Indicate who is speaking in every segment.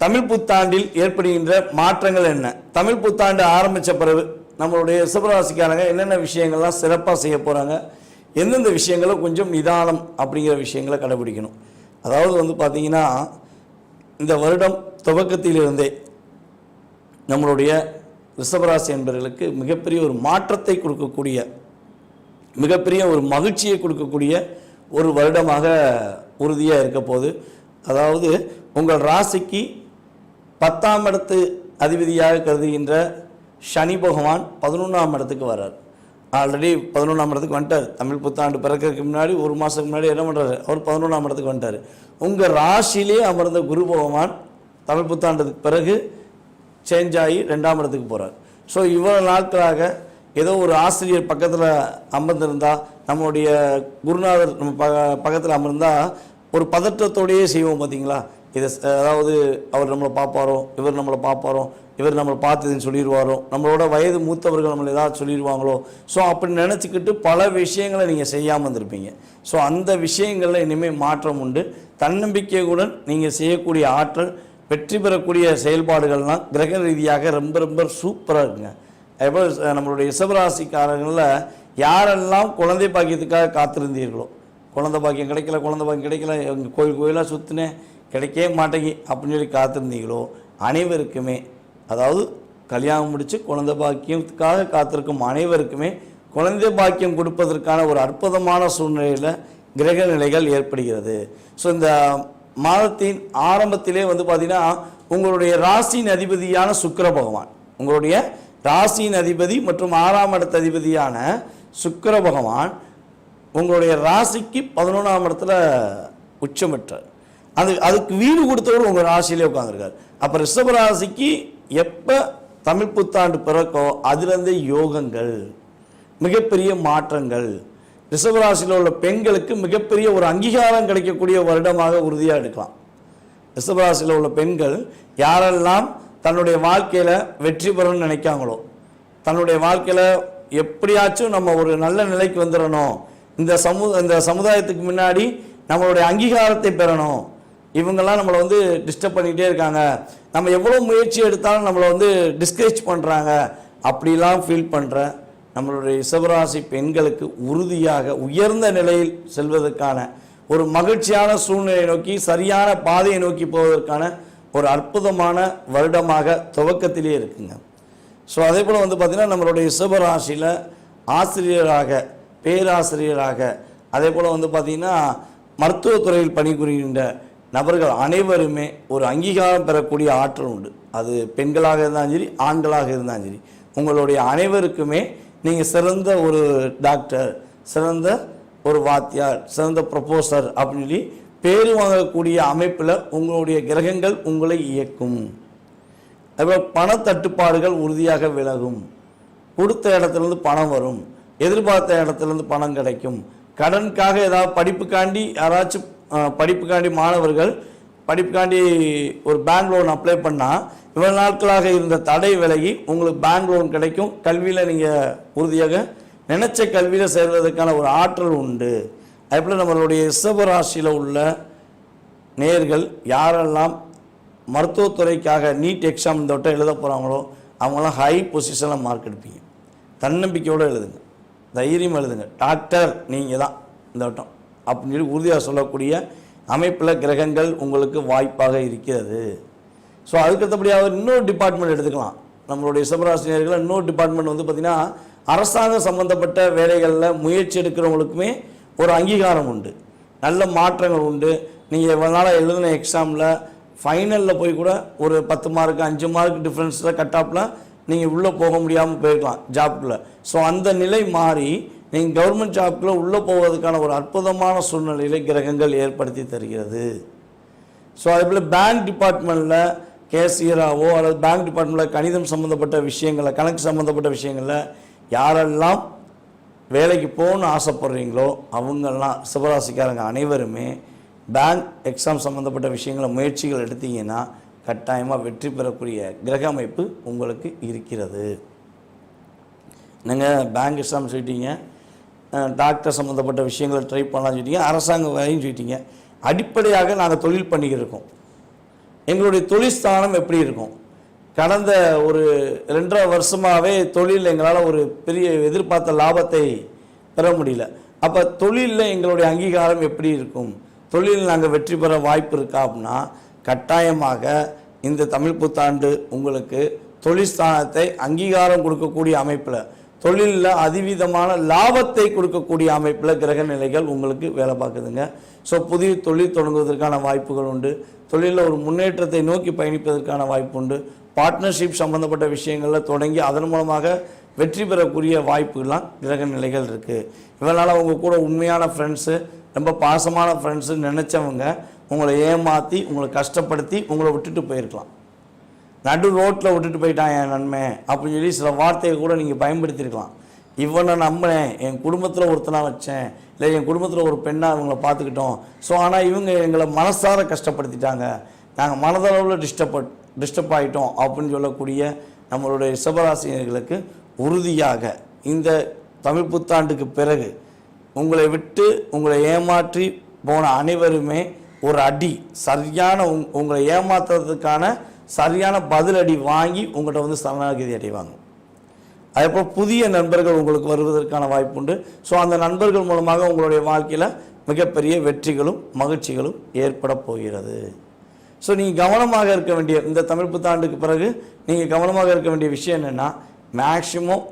Speaker 1: தமிழ் புத்தாண்டில் ஏற்படுகின்ற மாற்றங்கள் என்ன? தமிழ் புத்தாண்டு ஆரம்பித்த பிறகு நம்மளுடைய ரிஷபராசிக்காரங்க என்னென்ன விஷயங்கள்லாம் சிறப்பாக செய்ய போகிறாங்க எந்தெந்த விஷயங்களை கொஞ்சம் நிதானம் அப்படிங்கிற விஷயங்களை கடைபிடிக்கணும். அதாவது வந்து பார்த்தீங்கன்னா இந்த வருடம் துவக்கத்திலிருந்தே நம்மளுடைய ரிஷபராசி என்பவர்களுக்கு மிகப்பெரிய ஒரு மாற்றத்தை கொடுக்கக்கூடிய மிகப்பெரிய ஒரு மகிழ்ச்சியை கொடுக்கக்கூடிய ஒரு வருடமாக உறுதியாக இருக்க போது அதாவது உங்கள் ராசிக்கு பத்தாம் இடத்து அதிபதியாக கருதுகின்ற சனி பகவான் பதினொன்றாம் இடத்துக்கு வர்றார். ஆல்ரெடி பதினொன்றாம் இடத்துக்கு வந்துட்டார். தமிழ் புத்தாண்டு பிறக்கிறதுக்கு முன்னாடி ஒரு மாதத்துக்கு முன்னாடி என்ன பண்ணுறாரு அவர் பதினொன்றாம் இடத்துக்கு வந்துட்டார். உங்கள் ராசியிலே அமர்ந்த குரு பகவான் தமிழ் புத்தாண்டுக்கு பிறகு சேஞ்ச் ஆகி ரெண்டாம் இடத்துக்கு போகிறார் ஸோ இவ்வளோ நாட்களாக ஏதோ ஒரு ஆசிரியர் பக்கத்தில் அமர்ந்திருந்தால் நம்மளுடைய குருநாதர் நம்ம ப பக்கத்தில் அமர்ந்தால் ஒரு பதற்றத்தோடையே செய்வோம் பார்த்தீங்களா இதை அதாவது அவர் நம்மளை பார்ப்பாரோ இவர் நம்மளை பார்ப்பாரோ இவர் நம்மளை பார்த்ததுன்னு சொல்லிடுவாரோ நம்மளோட வயது மூத்தவர்கள் நம்மளை ஏதாவது சொல்லிடுவாங்களோ ஸோ அப்படி நினச்சிக்கிட்டு பல விஷயங்களை நீங்கள் செய்யாமல் இருந்திருப்பீங்க. ஸோ அந்த விஷயங்களில் இனிமேல் மாற்றம் உண்டு. தன்னம்பிக்கையுடன் நீங்கள் செய்யக்கூடிய ஆற்றல் வெற்றி பெறக்கூடிய செயல்பாடுகள்லாம் கிரக ரீதியாக ரொம்ப ரொம்ப சூப்பராக இருக்குங்க. அதேபோல் நம்மளுடைய ரிஷபராசிக்காரங்களில் யாரெல்லாம் குழந்தை பாக்கியத்துக்காக காத்திருந்தீர்களோ குழந்தை பாக்கியம் கிடைக்கல குழந்தை பாக்கியம் கிடைக்கல எங்கள் கோயில் கோயிலாக சுற்றினேன் கிடைக்கவே மாட்டேங்கி அப்படின்னு சொல்லி காத்திருந்தீங்களோ? அனைவருக்குமே அதாவது கல்யாணம் முடித்து குழந்தை பாக்கியத்துக்காக காத்திருக்கும் அனைவருக்குமே குழந்தை பாக்கியம் கொடுப்பதற்கான ஒரு அற்புதமான சூழ்நிலையில் கிரக நிலைகள் ஏற்படுகிறது. ஸோ இந்த மாதத்தின் ஆரம்பத்திலே வந்து பார்த்திங்கன்னா உங்களுடைய ராசியின் அதிபதியான சுக்கிர பகவான் உங்களுடைய ராசியின் அதிபதி மற்றும் ஆறாம் இடத்த அதிபதியான சுக்கர பகவான் உங்களுடைய ராசிக்கு பதினொன்றாம் இடத்துல உச்சமிட்டார் அது அதுக்கு வீடு கொடுத்தவர் உங்கள் ராசியிலே உட்காந்துருக்கார் அப்போ ரிஷப ராசிக்கு எப்போ தமிழ் புத்தாண்டு பிறக்கோ அதுலேருந்தே யோகங்கள் மிகப்பெரிய மாற்றங்கள். ரிஷபராசியில் உள்ள பெண்களுக்கு மிகப்பெரிய ஒரு அங்கீகாரம் கிடைக்கக்கூடிய வருடமாக உறுதியாக எடுக்கலாம். ரிஷபராசியில் உள்ள பெண்கள் யாரெல்லாம் தன்னுடைய வாழ்க்கையில் வெற்றி பெறணும்னு நினைக்காங்களோ தன்னுடைய வாழ்க்கையில் எப்படியாச்சும் நம்ம ஒரு நல்ல நிலைக்கு வந்துடணும். இந்த சமு இந்த சமுதாயத்துக்கு முன்னாடி நம்மளுடைய அங்கீகாரத்தை பெறணும். இவங்கெல்லாம் நம்மளை வந்து டிஸ்டர்ப் பண்ணிக்கிட்டே இருக்காங்க. நம்ம எவ்வளோ முயற்சி எடுத்தாலும் நம்மளை வந்து டிஸ்கரேஜ் பண்ணுறாங்க அப்படிலாம் ஃபீல் பண்ணுற நம்மளுடைய ரிஷபராசி பெண்களுக்கு உறுதியாக உயர்ந்த நிலையில் செல்வதற்கான ஒரு மகிழ்ச்சியான சூழ்நிலையை நோக்கி சரியான பாதையை நோக்கி போவதற்கான ஒரு அற்புதமான வருடமாக துவக்கத்திலே இருக்குங்க. ஸோ அதே போல் வந்து பார்த்திங்கன்னா நம்மளுடைய ரிஷபராசியில் ஆசிரியராக பேராசிரியராக அதே போல் வந்து பார்த்திங்கன்னா மருத்துவத்துறையில் பணிபுரிகின்ற நபர்கள் அனைவருமே ஒரு அங்கீகாரம் பெறக்கூடிய ஆற்றல் உண்டு. அது பெண்களாக இருந்தாலும் சரி ஆண்களாக இருந்தாலும் சரி. உங்களுடைய அனைவருக்குமே நீங்கள் சிறந்த ஒரு டாக்டர் சிறந்த ஒரு வாத்தியார் சிறந்த ப்ரொபோசர் அப்படின்னு சொல்லி பேர் வாங்கக்கூடிய அமைப்பில் உங்களுடைய கிரகங்கள் உங்களை இயக்கும். அதுபோல் பணத்தட்டுப்பாடுகள் உறுதியாக விலகும். கொடுத்த இடத்துலேருந்து பணம் வரும். எதிர்பார்த்த இடத்துலேருந்து பணம் கிடைக்கும். கடனுக்காக ஏதாவது படிப்புக்காண்டி யாராச்சும் படிப்புக்காண்டி மாணவர்கள் படிப்புக்காண்டி ஒரு பேங்க் லோன் அப்ளை பண்ணால் இவ்வளவு நாட்களாக இருந்த தடை விலகி உங்களுக்கு பேங்க் லோன் கிடைக்கும். கல்வியில் நீங்கள் உறுதியாக நினைச்ச கல்வியில் சேர்வதற்கான ஒரு ஆற்றல் உண்டு. அதேபோல் நம்மளுடைய ரிஷபராசியில் உள்ள நேர்கள் யாரெல்லாம் மருத்துவத்துறைக்காக நீட் எக்ஸாம் இந்த வட்டம் எழுத போகிறாங்களோ அவங்களாம் ஹை பொசிஷனில் மார்க் எடுப்பீங்க. தன்னம்பிக்கையோடு எழுதுங்க. தைரியம் எழுதுங்க. டாக்டர் நீங்கள் தான் இந்த வட்டம். அப்படின்னு சொல்லி உறுதியாக சொல்லக்கூடிய அமைப்பில் கிரகங்கள் உங்களுக்கு வாய்ப்பாக இருக்கிறது. ஸோ அதுக்கடுத்தபடியாக இன்னொரு டிபார்ட்மெண்ட் எடுத்துக்கலாம். நம்மளுடைய சிவராசினியர்கள் இன்னொரு டிபார்ட்மெண்ட் வந்து பார்த்திங்கன்னா அரசாங்கம் சம்மந்தப்பட்ட வேலைகளில் முயற்சி எடுக்கிறவங்களுக்குமே ஒரு அங்கீகாரம் உண்டு. நல்ல மாற்றங்கள் உண்டு. நீங்கள் இவ்வளோ நாளாக எழுதின எக்ஸாமில் ஃபைனலில் போய் கூட ஒரு பத்து மார்க் அஞ்சு மார்க் டிஃப்ரென்ஸில் கட் ஆஃபில் நீங்கள் உள்ளே போக முடியாமல் போயிருக்கலாம் ஜாப்குள்ளே ஸோ அந்த நிலை மாறி நீங்கள் கவர்மெண்ட் ஜாப்குள்ளே உள்ளே போவதற்கான ஒரு அற்புதமான சூழ்நிலையில் கிரகங்கள் ஏற்படுத்தி தருகிறது. ஸோ அதேபோல் பேங்க் டிபார்ட்மெண்ட்டில் கேசியராகவோ அல்லது பேங்க் டிபார்ட்மெண்ட்டில் கணிதம் சம்மந்தப்பட்ட விஷயங்களில் கணக்கு சம்மந்தப்பட்ட விஷயங்களில் யாரெல்லாம் வேலைக்கு போகணும்னு ஆசைப்படுறீங்களோ அவங்கெல்லாம் சிவராசிக்காரங்க அனைவருமே பேங்க் எக்ஸாம் சம்மந்தப்பட்ட விஷயங்களை முயற்சிகள் எடுத்தீங்கன்னா கட்டாயமாக வெற்றி பெறக்கூடிய கிரக அமைப்பு உங்களுக்கு இருக்கிறது. நீங்கள் பேங்க் எக்ஸாம் சொல்லிட்டீங்க? டாக்டர் சம்மந்தப்பட்ட விஷயங்களை ட்ரை பண்ணலாம்னு சொல்லிட்டீங்க அரசாங்க வேலையும் சொல்லிட்டீங்க. அடிப்படையாக நாங்கள் தொழில் பண்ணிக்கிட்டு இருக்கோம் எங்களுடைய தொழில் ஸ்தானம் எப்படி இருக்கும்? கடந்த ஒரு ரெண்டரை வருஷமாகவே தொழில் எங்களால் ஒரு பெரிய எதிர்பார்த்த லாபத்தை பெற முடியல. அப்போ தொழிலில் எங்களுடைய அங்கீகாரம் எப்படி இருக்கும்? தொழிலில் நாங்கள் வெற்றி பெற வாய்ப்பு இருக்கா அப்படின்னா கட்டாயமாக இந்த தமிழ் புத்தாண்டு உங்களுக்கு தொழில் ஸ்தானத்தை அங்கீகாரம் கொடுக்கக்கூடிய அமைப்பில் தொழிலில் அதிவிதமான லாபத்தை கொடுக்கக்கூடிய அமைப்பில் கிரக நிலைகள் உங்களுக்கு வேலை பார்க்குதுங்க. ஸோ புதிய தொழில் தொடங்குவதற்கான வாய்ப்புகள் உண்டு. தொழிலில் ஒரு முன்னேற்றத்தை நோக்கி பயணிப்பதற்கான வாய்ப்பு உண்டு. பார்ட்னர்ஷிப் சம்மந்தப்பட்ட விஷயங்களில் தொடங்கி அதன் மூலமாக வெற்றி பெறக்கூடிய வாய்ப்புகள்லாம் கிரக நிலைகள் இருக்குது இவனால் அவங்க கூட உண்மையான ஃப்ரெண்ட்ஸு ரொம்ப பாசமான ஃப்ரெண்ட்ஸு நினச்சவங்க உங்களை ஏமாற்றி உங்களை கஷ்டப்படுத்தி உங்களை விட்டுட்டு போயிருக்கலாம். நடு ரோட்டில் விட்டுட்டு போயிட்டான் என் நன்மை அப்படின்னு சொல்லி சில வார்த்தையை கூட நீங்கள் பயன்படுத்தியிருக்கலாம் இவனை நம்பினேன். என் குடும்பத்தில் ஒருத்தனாக வச்சேன். இல்லை என் குடும்பத்தில் ஒரு பெண்ணாக இவங்களை பார்த்துக்கிட்டோம். ஸோ ஆனால் இவங்க எங்களை மனசார கஷ்டப்படுத்திட்டாங்க. நாங்கள் மனதளவில் டிஸ்டர்ப் டிஸ்டர்ப் ஆகிட்டோம் அப்படின்னு சொல்லக்கூடிய நம்மளுடைய ரிஷபராசினியர்களுக்கு உறுதியாக இந்த தமிழ் புத்தாண்டுக்கு பிறகு உங்களை விட்டு உங்களை ஏமாற்றி போன அனைவருமே ஒரு அடி சரியான உங் உங்களை ஏமாத்துறதுக்கான சரியான பதிலடி வாங்கி உங்கள்கிட்ட வந்து சரணாகதி அடைவாங்க. அதேபோல் புதிய நண்பர்கள் உங்களுக்கு வருவதற்கான வாய்ப்பு உண்டு ஸோ அந்த நண்பர்கள் மூலமாக உங்களுடைய வாழ்க்கையில் மிகப்பெரிய வெற்றிகளும் மகிழ்ச்சிகளும் ஏற்பட போகிறது. ஸோ நீங்கள் கவனமாக இருக்க வேண்டிய இந்த தமிழ் புத்தாண்டுக்கு பிறகு நீங்கள் கவனமாக இருக்க வேண்டிய விஷயம் என்னென்னா மேக்சிமம்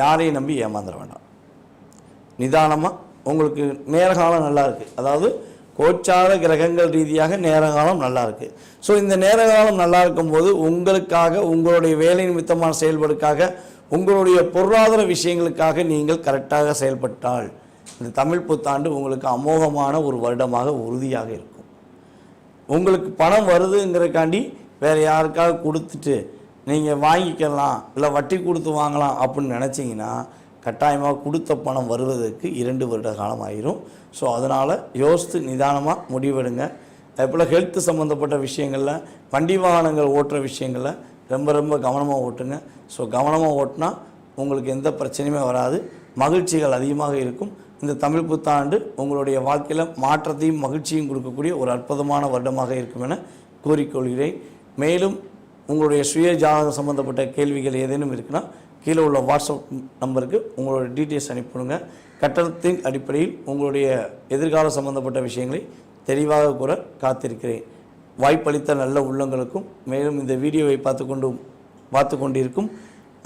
Speaker 1: யாரையும் நம்பி ஏமாந்துட வேண்டாம். நிதானமாக உங்களுக்கு நேரகாலம் நல்லா இருக்குது அதாவது கோச்சார கிரகங்கள் ரீதியாக நேரகாலம் நல்லா இருக்குது ஸோ இந்த நேரகாலம் நல்லா இருக்கும்போது உங்களுக்காக உங்களுடைய வேலை நிமித்தமான செயல்பாடுக்காக உங்களுடைய பொருளாதார விஷயங்களுக்காக நீங்கள் கரெக்டாக செயல்பட்டால் இந்த தமிழ் புத்தாண்டு உங்களுக்கு அமோகமான ஒரு வருடமாக உறுதியாக இருக்கும். உங்களுக்கு பணம் வருதுங்கிறக்காண்டி வேறு யாருக்காக கொடுத்துட்டு நீங்கள் வாங்கிக்கலாம் இல்லை வட்டி கொடுத்து வாங்கலாம் அப்படின்னு நினச்சிங்கன்னா கட்டாயமாக கொடுத்த பணம் வருவதற்கு இரண்டு வருட காலம் ஆயிரும் ஸோ அதனால் யோசித்து நிதானமாக முடிவெடுங்க. அதேபோல் ஹெல்த் சம்மந்தப்பட்ட விஷயங்களில் வண்டி வாகனங்கள் ஓட்டுற விஷயங்களில் ரொம்ப ரொம்ப கவனமாக ஓட்டுங்க. ஸோ கவனமாக ஓட்டினா உங்களுக்கு எந்த பிரச்சனையுமே வராது. மகிழ்ச்சிகள் அதிகமாக இருக்கும். இந்த தமிழ் புத்தாண்டு உங்களுடைய வாழ்க்கையில் மாற்றத்தையும் மகிழ்ச்சியும் கொடுக்கக்கூடிய ஒரு அற்புதமான வருடமாக இருக்கும் என கூறிக்கொள்கிறேன். மேலும் உங்களுடைய சுய ஜாதகம் சம்மந்தப்பட்ட கேள்விகள் ஏதேனும் இருக்குன்னா கீழே உள்ள வாட்ஸ்அப் நம்பருக்கு உங்களோட டீட்டெயில்ஸ் அனுப்பிவிடுங்க. கட்டணத்தின் அடிப்படையில் உங்களுடைய எதிர்காலம் சம்பந்தப்பட்ட விஷயங்களை தெளிவாக கூற காத்திருக்கிறேன். வாய்ப்பளித்த நல்ல உள்ளங்களுக்கும் மேலும் இந்த வீடியோவை பார்த்து கொண்டு பார்த்து கொண்டிருக்கும்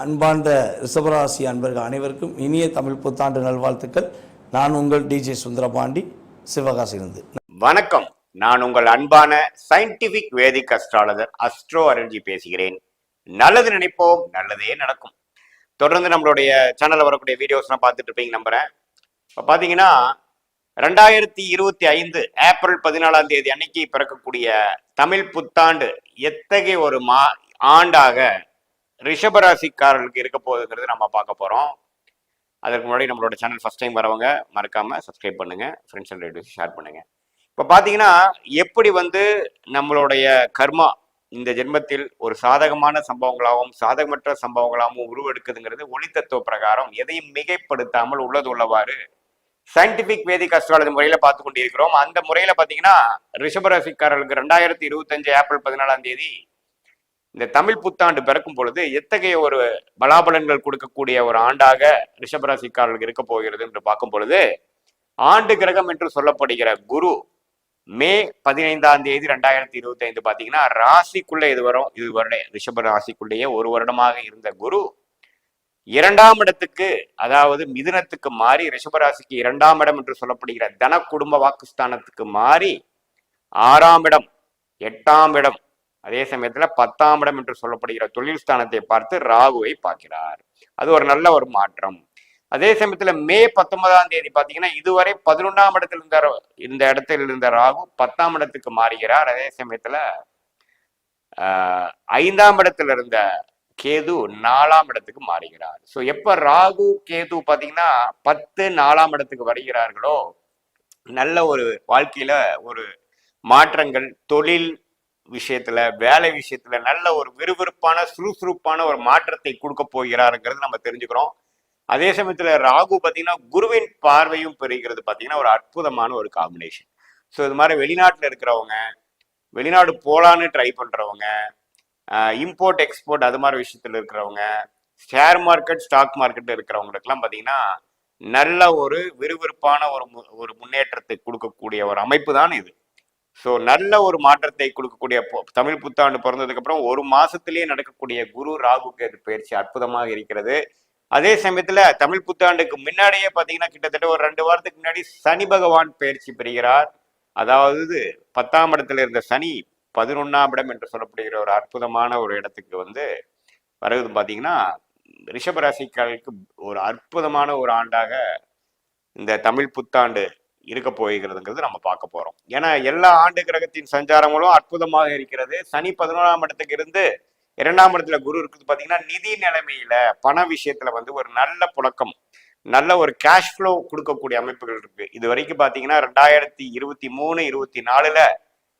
Speaker 1: அன்பார்ந்த ரிஷபராசி அன்பர்கள் அனைவருக்கும் இனிய தமிழ் புத்தாண்டு நல்வாழ்த்துக்கள். நான் உங்கள் டிஜே சுந்தரபாண்டி சிவகாசியிலிருந்து.
Speaker 2: வணக்கம். நான் உங்கள் அன்பான சயின்டிபிக் வேதிக் அஸ்ட்ராலஜர் அஸ்ட்ரோ அரஞ்சி பேசுகிறேன். நல்லது நினைப்போம் நல்லதே நடக்கும். தொடர்ந்து நம்மளுடைய சேனலில் வரக்கூடிய வீடியோஸ்லாம் பார்த்துட்டு இருப்பீங்க நம்புறேன். இப்போ பார்த்தீங்கன்னா ரெண்டாயிரத்தி இருபத்தி ஐந்து ஏப்ரல் பதினாலாம் தேதி அன்னைக்கு பிறக்கக்கூடிய தமிழ் புத்தாண்டு எத்தகைய ஒரு மா ஆண்டாக ரிஷபராசிக்காரர்களுக்கு இருக்க போகுதுங்கிறது நம்ம பார்க்க போகிறோம் அதற்கு முன்னாடி நம்மளோட சேனல் ஃபஸ்ட் டைம் வரவங்க மறக்காம சப்ஸ்கிரைப் பண்ணுங்க ஃப்ரெண்ட்ஸ் அண்ட் ரிலேட்டிவ்ஸ் ஷேர் பண்ணுங்க. இப்போ பார்த்தீங்கன்னா எப்படி வந்து நம்மளுடைய கர்மா இந்த ஜென்மத்தில் ஒரு சாதகமான சம்பவங்களாகவும் சாதகமற்ற சம்பவங்களாகவும் உருவெடுக்குதுங்கிறது ஒளித்தத்துவ பிரகாரம். எதையும் மிகைப்படுத்தாமல் உள்ளது உள்ளவாறு சயின்டிபிக் வேதிக் அஸ்ட்ராலஜி முறையில பார்த்து கொண்டிருக்கிறோம். அந்த முறையில பாத்தீங்கன்னா ரிஷபராசிக்காரர்களுக்கு ரெண்டாயிரத்தி இருபத்தஞ்சு ஏப்ரல் பதினாலாம் தேதி இந்த தமிழ் புத்தாண்டு பிறக்கும் பொழுது எத்தகைய ஒரு பலாபலன்கள் கொடுக்கக்கூடிய ஒரு ஆண்டாக ரிஷபராசிக்காரர்களுக்கு இருக்க போகிறது என்று பார்க்கும் பொழுது ஆண்டு கிரகம் என்று சொல்லப்படுகிற குரு மே பதினைந்தாம் தேதி ரெண்டாயிரத்தி இருபத்தி ஐந்து பாத்தீங்கன்னா ராசிக்குள்ள இது வரும். இது வருட ரிஷப ராசிக்குள்ளேயே ஒரு வருடமாக இருந்த குரு இரண்டாம் இடத்துக்கு அதாவது மிதுனத்துக்கு மாறி ரிஷபராசிக்கு இரண்டாம் இடம் என்று சொல்லப்படுகிற தன குடும்ப வாக்குஸ்தானத்துக்கு மாறி ஆறாம் இடம் எட்டாம் இடம் அதே சமயத்துல பத்தாம் இடம் என்று சொல்லப்படுகிற தொழில் ஸ்தானத்தை பார்த்து ராகுவை பார்க்கிறார். அது ஒரு நல்ல ஒரு மாற்றம். அதே சமயத்துல மே பத்தொன்பதாம் தேதி பாத்தீங்கன்னா இதுவரை பதினொன்றாம் இடத்துல இருந்த இந்த இடத்துல இருந்த ராகு பத்தாம் இடத்துக்கு மாறுகிறார். அதே சமயத்துல ஆஹ், ஐந்தாம் இடத்துல இருந்த கேது நாலாம் இடத்துக்கு மாறுகிறார். ஸோ எப்ப ராகு கேது பாத்தீங்கன்னா பத்து நாலாம் இடத்துக்கு வருகிறார்களோ நல்ல ஒரு வாழ்க்கையில ஒரு மாற்றங்கள் தொழில் விஷயத்துல வேலை விஷயத்துல நல்ல ஒரு விறுவிறுப்பான சுறுசுறுப்பான ஒரு மாற்றத்தை கொடுக்க போகிறாருங்கிறது நம்ம தெரிஞ்சுக்கிறோம். அதே சமயத்துல ராகு பாத்தீங்கன்னா குருவின் பார்வையும் பெறுகிறது பாத்தீங்கன்னா ஒரு அற்புதமான ஒரு காம்பினேஷன் ஸோ இது மாதிரி வெளிநாட்டுல இருக்கிறவங்க வெளிநாடு போலான்னு ட்ரை பண்றவங்க இம்போர்ட் எக்ஸ்போர்ட் அது மாதிரி விஷயத்துல இருக்கிறவங்க ஷேர் மார்க்கெட் ஸ்டாக் மார்க்கெட் இருக்கிறவங்களுக்குலாம் பாத்தீங்கன்னா நல்ல ஒரு விறுவிறுப்பான ஒரு மு- ஒரு முன்னேற்றத்தை கொடுக்கக்கூடிய ஒரு அமைப்பு தான் இது. ஸோ நல்ல ஒரு மாற்றத்தை கொடுக்கக்கூடிய தமிழ் புத்தாண்டு பிறந்ததுக்கு அப்புறம் ஒரு மாசத்திலேயே நடக்கக்கூடிய குரு ராகு கேது பயிற்சி அற்புதமாக இருக்கிறது. அதே சமயத்துல தமிழ் புத்தாண்டுக்கு முன்னாடியே பாத்தீங்கன்னா கிட்டத்தட்ட ஒரு ரெண்டு வாரத்துக்கு முன்னாடி சனி பகவான் பயிற்சி பெறுகிறார். அதாவது பத்தாம் இடத்துல இருந்த சனி பதினொன்னாம் இடம் என்று சொல்லப்படுகிற ஒரு அற்புதமான ஒரு இடத்துக்கு வந்து வருவது பாத்தீங்கன்னா ரிஷபராசிக்காரர்களுக்கு ஒரு அற்புதமான ஒரு ஆண்டாக இந்த தமிழ் புத்தாண்டு இருக்க போகிறதுங்கிறது நம்ம பார்க்க போறோம். ஏன்னா எல்லா ஆண்டு கிரகத்தின் சஞ்சாரங்களும் அற்புதமாக இருக்கிறது. சனி பதினோராம் இடத்துக்கு இருந்து இரண்டாம் இடத்துல குரு இருக்குது பார்த்தீங்கன்னா நிதி நிலைமையில பண விஷயத்துல வந்து ஒரு நல்ல புழக்கம் நல்ல ஒரு கேஷ் ஃப்ளோ கொடுக்கக்கூடிய அமைப்புகள் இருக்கு. இது வரைக்கும் பார்த்தீங்கன்னா ரெண்டாயிரத்தி இருபத்தி மூணு இருபத்தி நாலுல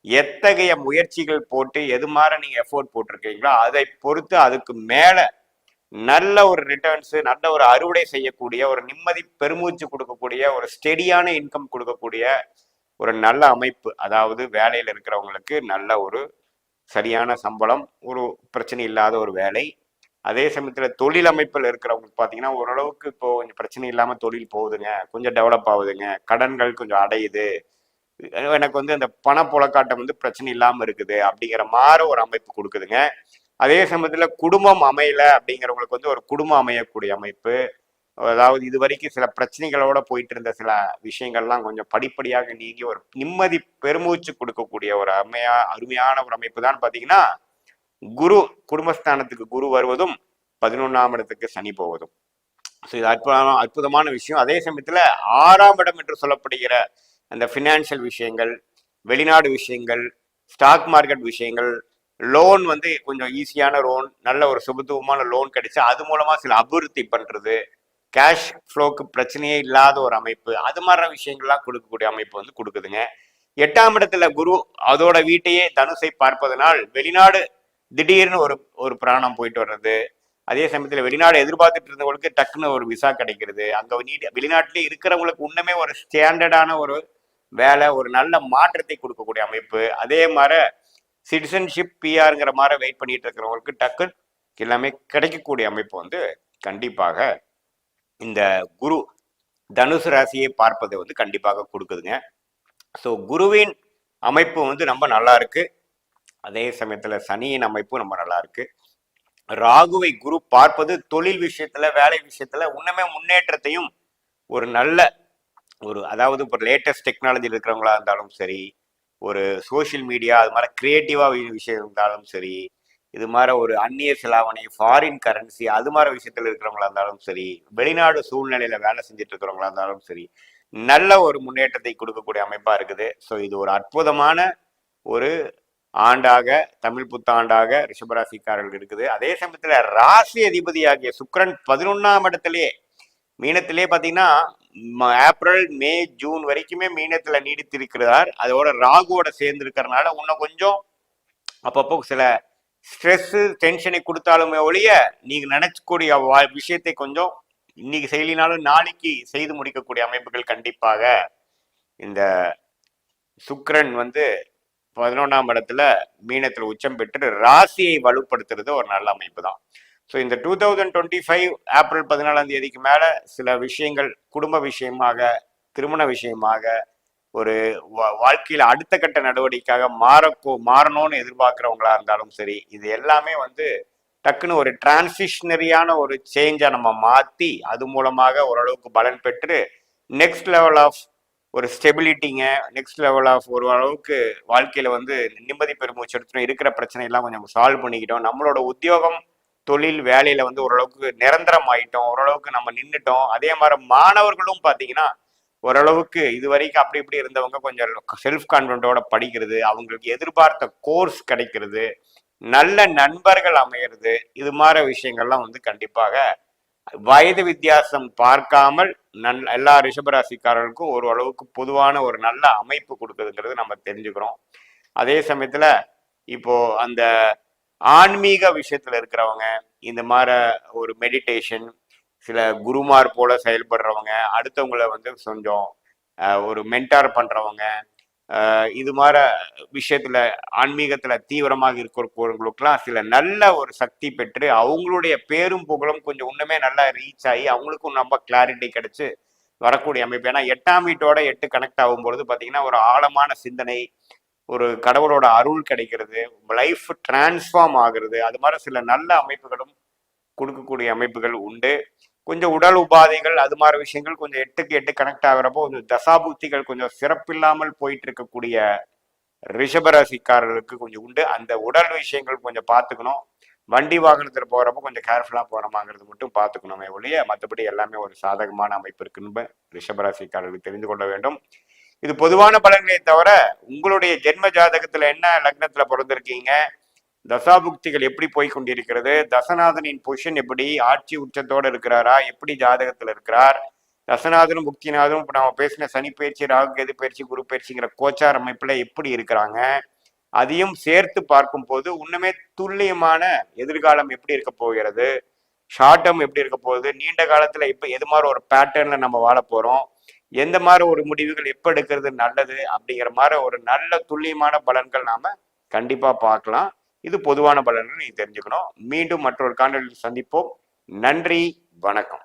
Speaker 2: எத்தகைய முயற்சிகள் போட்டு எது மாதிரி நீங்க எஃபோர்ட் போட்டிருக்கீங்களோ அதை பொறுத்து அதுக்கு மேல நல்ல ஒரு ரிட்டர்ன்ஸ் நல்ல ஒரு அறுவடை செய்யக்கூடிய ஒரு நிம்மதி பெருமூச்சு கொடுக்கக்கூடிய ஒரு ஸ்டெடியான இன்கம் கொடுக்கக்கூடிய ஒரு நல்ல அமைப்பு. அதாவது வேலையில இருக்கிறவங்களுக்கு நல்ல ஒரு சரியான சம்பளம் ஒரு பிரச்சனை இல்லாத ஒரு வேலை. அதே சமயத்தில் தொழில் அமைப்பில் இருக்கிறவங்களுக்கு பார்த்தீங்கன்னா ஓரளவுக்கு இப்போ கொஞ்சம் பிரச்சனை இல்லாமல் தொழில் போகுதுங்க. கொஞ்சம் டெவலப் ஆகுதுங்க. கடன்கள் கொஞ்சம் அடையுது. எனக்கு வந்து அந்த பணப்புழக்காட்டம் வந்து பிரச்சனை இல்லாமல் இருக்குது அப்படிங்கிற மாதிரி ஒரு அமைப்பு கொடுக்குதுங்க. அதே சமயத்தில் குடும்பம் அமையல அப்படிங்கிறவங்களுக்கு வந்து ஒரு குடும்பம் அமையக்கூடிய அமைப்பு. அதாவது இது வரைக்கும் சில பிரச்சனைகளோட போயிட்டு இருந்த சில விஷயங்கள்லாம் கொஞ்சம் படிப்படியாக நீங்கி ஒரு நிம்மதி பெருமூச்சு கொடுக்கக்கூடிய ஒரு அருமையா அருமையான ஒரு அமைப்பு தான் பாத்தீங்கன்னா குரு குடும்பஸ்தானத்துக்கு குரு வருவதும் பதினொன்னாம் இடத்துக்கு சனி போவதும். ஸோ இது அற்புதமான அற்புதமான விஷயம். அதே சமயத்துல ஆறாம் இடம் என்று சொல்லப்படுகிற அந்த ஃபினான்ஷியல் விஷயங்கள் வெளிநாடு விஷயங்கள் ஸ்டாக் மார்க்கெட் விஷயங்கள் லோன் வந்து கொஞ்சம் ஈஸியான லோன் நல்ல ஒரு சுபத்துவமான லோன் கிடைச்சு அது மூலமா சில அபிவிருத்தி பண்றது கேஷ் ஃப்ளோக்கு பிரச்சனையே இல்லாத ஒரு அமைப்பு. அது மாதிரி விஷயங்கள்லாம் கொடுக்கக்கூடிய அமைப்பு வந்து கொடுக்குதுங்க. எட்டாம் இடத்துல குரு அதோட வீட்டையே தனுசை பார்ப்பதனால் வெளிநாடு திடீர்னு ஒரு ஒரு பிராணம் போயிட்டு வர்றது. அதே சமயத்தில் வெளிநாடு எதிர்பார்த்துட்டு இருந்தவங்களுக்கு டக்குன்னு ஒரு விசா கிடைக்கிறது. அங்கே நீட் வெளிநாட்டிலே இருக்கிறவங்களுக்கு இன்னுமே ஒரு ஸ்டாண்டர்டான ஒரு வேலை ஒரு நல்ல மாற்றத்தை கொடுக்கக்கூடிய அமைப்பு. அதே மாதிரி சிட்டிசன்ஷிப் பிஆருங்கிற மாதிரி வெயிட் பண்ணிட்டு இருக்கிறவங்களுக்கு டக்கு எல்லாமே கிடைக்கக்கூடிய அமைப்பு வந்து கண்டிப்பாக இந்த குரு தனுசு ராசியை பார்ப்பதை வந்து கண்டிப்பாக கொடுக்குதுங்க. ஸோ குருவின் அமைப்பு வந்து ரொம்ப நல்லா இருக்கு. அதே சமயத்தில் சனியின் அமைப்பும் ரொம்ப நல்லா இருக்கு. ராகுவை குரு பார்ப்பது தொழில் விஷயத்துல வேலை விஷயத்துல இன்னுமே முன்னேற்றத்தையும் ஒரு நல்ல ஒரு அதாவது இப்போ லேட்டஸ்ட் டெக்னாலஜி இருக்கிறவங்களா இருந்தாலும் சரி ஒரு சோஷியல் மீடியா அது மாதிரி கிரியேட்டிவா விஷயம் இருந்தாலும் சரி இது மாதிரி ஒரு அந்நிய செலாவணி ஃபாரின் கரன்சி அது மாதிரி விஷயத்துல இருக்கிறவங்களா இருந்தாலும் சரி வெளிநாடு சூழ்நிலையில வேலை செஞ்சுட்டு இருக்கிறவங்களா இருந்தாலும் சரி நல்ல ஒரு முன்னேற்றத்தை கொடுக்கக்கூடிய அமைப்பா இருக்குது. ஸோ இது ஒரு அற்புதமான ஒரு ஆண்டாக தமிழ் புத்தாண்டாக ரிஷபராசிக்காரர்கள் இருக்குது. அதே சமயத்துல ராசி அதிபதியாகிய சுக்ரன் பதினொன்னாம் இடத்திலே மீனத்திலே பாத்தீங்கன்னா ஏப்ரல் மே ஜூன் வரைக்குமே மீனத்துல நீடித்திருக்கிறார். அதோட ராகுவோட சேர்ந்து இருக்கிறதுனால இன்னும் கொஞ்சம் அப்பப்போ சில ஸ்ட்ரெஸ்ஸு டென்ஷனை கொடுத்தாலுமே ஒழிய நீங்கள் நினைச்சக்கூடிய வா- விஷயத்தை கொஞ்சம் இன்னைக்கு செய்யலினாலும் நாளைக்கு செய்து முடிக்கக்கூடிய அமைப்புகள் கண்டிப்பாக இந்த சுக்கரன் வந்து பதினொன்றாம் இடத்துல மீனத்தில் உச்சம் பெற்று ராசியை வலுப்படுத்துறது ஒரு நல்ல அமைப்பு தான் ஸோ இந்த two thousand twenty five April பதினாலாம் தேதிக்கு மேலே சில விஷயங்கள் குடும்ப விஷயமாக திருமண விஷயமாக ஒரு வா- வாழ்க்கையில அடுத்த கட்ட நடவடிக்கையாக மாறக்கோ மாறணும்னு எதிர்பார்க்கிறவங்களா இருந்தாலும் சரி இது எல்லாமே வந்து டக்குன்னு ஒரு டிரான்சிஷனரியான ஒரு சேஞ்சை நம்ம மாற்றி அது மூலமாக ஓரளவுக்கு பலன் பெற்று நெக்ஸ்ட் லெவல் ஆஃப் ஒரு ஸ்டெபிலிட்டிங்க நெக்ஸ்ட் லெவல் ஆஃப் ஒரு அளவுக்கு வாழ்க்கையில வந்து நிம்மதி பெருமூச்சு எடுத்துடும் இருக்கிற பிரச்சனை எல்லாம் கொஞ்சம் சால்வ் பண்ணிக்கிட்டோம். நம்மளோட உத்தியோகம் தொழில் வேலையில வந்து ஓரளவுக்கு நிரந்தரம் ஆயிட்டோம் ஓரளவுக்கு நம்ம நின்றுட்டோம் அதே மாதிரி மாணவர்களும் பார்த்தீங்கன்னா ஓரளவுக்கு இது வரைக்கும் அப்படி இப்படி இருந்தவங்க கொஞ்சம் செல்ஃப் கான்ஃபிடண்டோட படிக்கிறது அவங்களுக்கு எதிர்பார்த்த கோர்ஸ் கிடைக்கிறது நல்ல நண்பர்கள் அமையிறது இது மாதிரி விஷயங்கள்லாம் வந்து கண்டிப்பாக வயது வித்தியாசம் பார்க்காமல் நன் எல்லா ரிஷபராசிக்காரர்களுக்கும் ஒரு அளவுக்கு பொதுவான ஒரு நல்ல அமைப்பு கொடுக்குதுங்கிறது நம்ம தெரிஞ்சுக்கிறோம். அதே சமயத்தில் இப்போ அந்த ஆன்மீக விஷயத்தில் இருக்கிறவங்க இந்த மாதிரி ஒரு மெடிடேஷன் சில குருமார் போல செயல்படுறவங்க அடுத்தவங்களை வந்து கொஞ்சம் ஒரு மென்டார் பண்றவங்க இது மாதிரி விஷயத்துல ஆன்மீகத்துல தீவிரமாக இருக்கிறவங்களுக்குலாம் சில நல்ல ஒரு சக்தி பெற்று அவங்களுடைய பேரும் புகழும் கொஞ்சம் இன்னுமே நல்லா ரீச் ஆகி அவங்களுக்கும் ரொம்ப கிளாரிட்டி கிடைச்சு வரக்கூடிய அமைப்பு. ஏன்னா எட்டாம் வீட்டோட எட்டு கனெக்ட் ஆகும் பொழுது பார்த்தீங்கன்னா ஒரு ஆழமான சிந்தனை ஒரு கடவுளோட அருள் கிடைக்கிறது லைஃப் டிரான்ஸ்ஃபார்ம் ஆகுறது அது மாதிரி சில நல்ல அமைப்புகளும் கொடுக்கக்கூடிய அமைப்புகள் உண்டு. கொஞ்சம் உடல் உபாதைகள் அது மாதிரி விஷயங்கள் கொஞ்சம் எட்டுக்கு எட்டு கனெக்ட் ஆகிறப்போ கொஞ்சம் தசாபுக்திகள் கொஞ்சம் சிறப்பில்லாமல் போயிட்டு இருக்கக்கூடிய ரிஷபராசிக்காரர்களுக்கு கொஞ்சம் உண்டு. அந்த உடல் விஷயங்கள் கொஞ்சம் பார்த்துக்கணும். வண்டி வாகனத்தில் போகிறப்போ கொஞ்சம் கேர்ஃபுல்லாக போகிறோமாங்கிறது மட்டும் பார்த்துக்கணுமே ஒழிய மற்றபடி எல்லாமே ஒரு சாதகமான அமைப்பு இருக்குன்னு ரிஷபராசிக்காரர்களுக்கு தெரிந்து கொள்ள வேண்டும். இது பொதுவான பலன்களை தவிர உங்களுடைய ஜென்ம ஜாதகத்தில் என்ன லக்னத்தில் பிறந்திருக்கீங்க? தசாபுக்திகள் எப்படி போய் கொண்டிருக்கிறது? தசநாதனின் பொசிஷன் எப்படி? ஆட்சி உச்சத்தோடு இருக்கிறாரா? எப்படி ஜாதகத்தில் இருக்கிறார்? தசநாதனும் புக்திநாதனும் இப்போ நம்ம பேசின சனி பயிற்சி ராகு கேது பயிற்சி குரு பயிற்சிங்கிற கோச்சார் அமைப்பில் எப்படி இருக்கிறாங்க? அதையும் சேர்த்து பார்க்கும் போது இன்னுமே துல்லியமான எதிர்காலம் எப்படி இருக்க போகிறது? ஷார்ட் டேர்ம் எப்படி இருக்க போகுது? நீண்ட காலத்தில் இப்போ எது மாதிரி ஒரு பேட்டர்னில் நம்ம வாழ போகிறோம் எந்த மாதிரி ஒரு முடிவுகள் எப்போ எடுக்கிறது நல்லது? அப்படிங்கிற மாதிரி ஒரு நல்ல துல்லியமான பலன்கள் நாம் கண்டிப்பாக பார்க்கலாம். இது பொதுவான பலன் நீங்க தெரிஞ்சுக்கணும். மீண்டும் மற்றொரு காணொலியில் சந்திப்போம். நன்றி வணக்கம்.